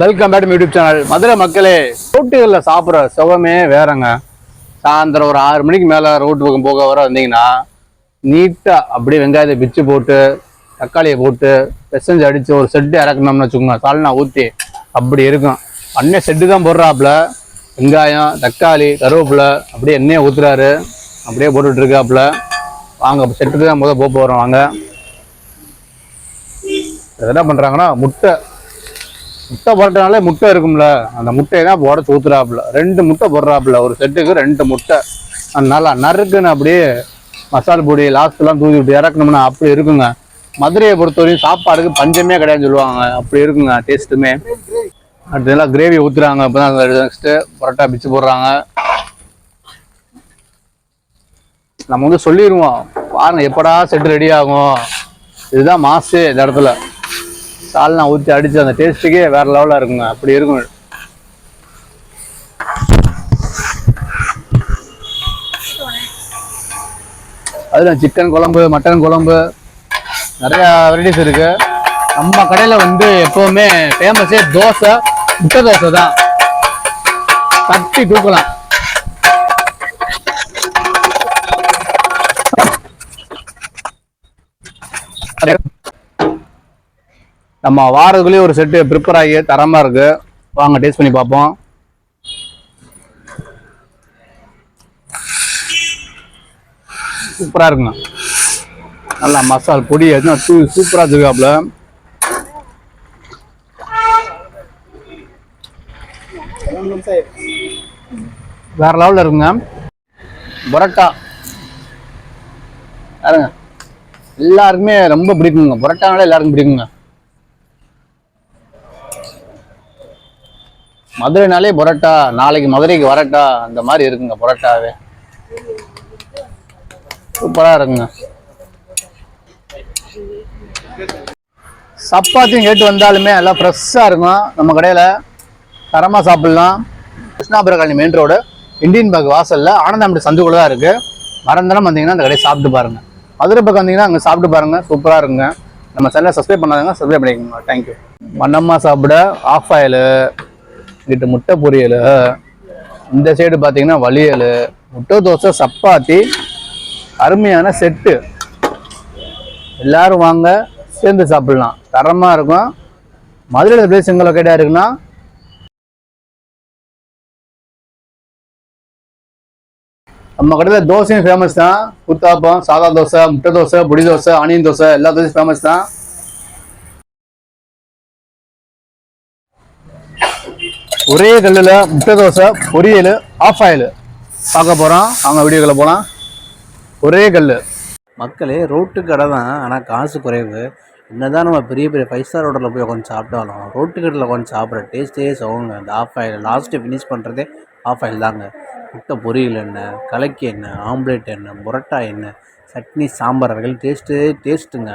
Welcome back YouTube channel Madurai மக்களே ரோட்டுகளில் சாப்பிட்ற சுகமே வேறங்க. சாயந்தரம் ஒரு ஆறு மணிக்கு மேலே ரோட்டு பக்கம் போக வர வந்தீங்கன்னா நீட்டாக அப்படியே வெங்காயத்தை பிச்சு போட்டு தக்காளியை போட்டு பெசஞ்சு அடித்து ஒரு செட்டு இறக்கணும்னு வச்சுக்கோங்க. சால்னா ஊற்றி அப்படி இருக்கும். அண்ணன் செட்டு தான் போடுறாப்புல. வெங்காயம் தக்காளி கருவேப்பிலை அப்படியே எண்ணெயை ஊற்றுறாரு அப்படியே போட்டுட்ருக்காப்புல வாங்க செட்டுக்கு தான் முதல் போக போகிறோம் வாங்க. என்ன பண்ணுறாங்கன்னா முட்டை முட்டை போட்டனாலே முட்டை இருக்கும்ல. அந்த முட்டையை தான் போட ஊத்துறாப்புல. ரெண்டு முட்டை போடுறாப்புல. ஒரு செட்டுக்கு ரெண்டு முட்டை. நல்லா நறுக்குன்னு அப்படியே மசால் பொடி லாஸ்ட்லாம் தூக்கி விட்டு இறக்கணும்னா அப்படி இருக்குங்க. மதுரையை பொறுத்தவரையும் சாப்பாடுக்கு பஞ்சமே கிடையாதுன்னு சொல்லுவாங்க. அப்படி இருக்குங்க டேஸ்ட்டுமே அடுத்ததெல்லாம் கிரேவி ஊற்றுறாங்க இப்போ தான் நெக்ஸ்ட்டு பரோட்டா பிச்சு போடுறாங்க. நம்ம வந்து சொல்லிடுவோம் பாருங்க எப்படா செட் ரெடி ஆகும்? இதுதான் மாசு இந்த இடத்துல. சால்னா ஊற்றி அடிச்சு அந்த டேஸ்ட்டுக்கே வேற லெவலாக இருக்குங்க. அப்படி இருக்கும். அதில் சிக்கன் குழம்பு மட்டன் குழம்பு நிறையா வெரைட்டிஸ் இருக்கு. நம்ம கடையில் வந்து எப்போவுமே ஃபேமஸே தோசை முட்டை தோசை தான். தட்டி தூக்கலாம். நம்ம வாரத்துக்குள்ளேயே ஒரு செட்டு ப்ரிப்பேர் ஆகி தரமா இருக்கு. வாங்க டேஸ்ட் பண்ணி பார்ப்போம். சூப்பரா இருக்குங்க நல்லா மசால் பொடி எதுனா தூ சூப்பரா இருக்காப்புல வேற லெவலில் இருக்குங்க. பரோட்டா. யாருங்க எல்லாருக்குமே ரொம்ப பிடிக்குங்க. பரோட்டானாலே எல்லாருக்கும் பிடிக்குங்க. மதுரைனாலே புரோட்டா நாளைக்கு மதுரைக்கு வரட்டா அந்த மாதிரி இருக்குங்க பரோட்டாவே. சூப்பராக இருக்குங்க. சப்பாத்தியும் கேட்டு வந்தாலுமே எல்லாம் ஃப்ரெஷ்ஷாக இருக்கும். நம்ம கடையில் தரமாக சாப்பிட்லாம். Krishnapura colony main road Indian bank வாசலில் ஆனந்தாம்பட்டி சந்துக்குள்ள தான் இருக்குது மறந்துடாம வந்தீங்கன்னா அந்த கடையை சாப்பிட்டு பாருங்க. மதுரை பக்கம் வந்தீங்கன்னா அங்கே சாப்பிட்டு பாருங்க. சூப்பராக இருக்குங்க. நம்ம சேனலை சப்ஸ்கிரைப் பண்ணாதவங்க சப்ஸ்கிரைப் பண்ணிக்கோங்க. தேங்க்யூ மன்னம்மா சாப்பிட ஆஃப் ஆயிலு இங்கிட்டு முட்டை பொரியல் இந்த சைடு பார்த்தீங்கன்னா வலியல் முட்டை தோசை சப்பாத்தி அருமையான செட்டு எல்லாரும் வாங்க சேர்ந்து சாப்பிடலாம். தரமாக இருக்கும். மதுரையில் பிளேஸ் எங்கே லொக்கேட்டாக இருக்குன்னா நம்ம கடையில் தோசையும் ஃபேமஸ் தான். குத்தாப்பம் சாதா தோசை முட்டை தோசை புடி தோசை ஆனியன் தோசை எல்லா தோசையும் ஃபேமஸ் தான். ஒரே கல்லில் முட்டை தோசை பொரியல் ஆஃப் ஆயில் பார்க்க போகிறோம் அவங்க வீடியோக்களை போகலாம் ஒரே கல் மக்களே ரோட்டு கடை தான் ஆனால் காசு குறைவு. என்னதான் நம்ம பெரிய பெரிய ஃபைவ் ஸ்டார் ஹோட்டலில் போய் உட்காந்து சாப்பிட்டாலும் ரோட்டு கடையில் உட்காந்து சாப்பிட்ற டேஸ்ட்டே சவுங்க. அந்த ஆஃப் ஆயில் லாஸ்ட்டு ஃபினிஷ் பண்ணுறதே ஆஃப் ஆயில் தாங்க. முட்டை பொரியல் என்ன கலக்கி என்ன ஆம்லேட் என்ன புரோட்டா என்ன சட்னி சாம்பார் வகைகள் டேஸ்ட்டு டேஸ்ட்டுங்க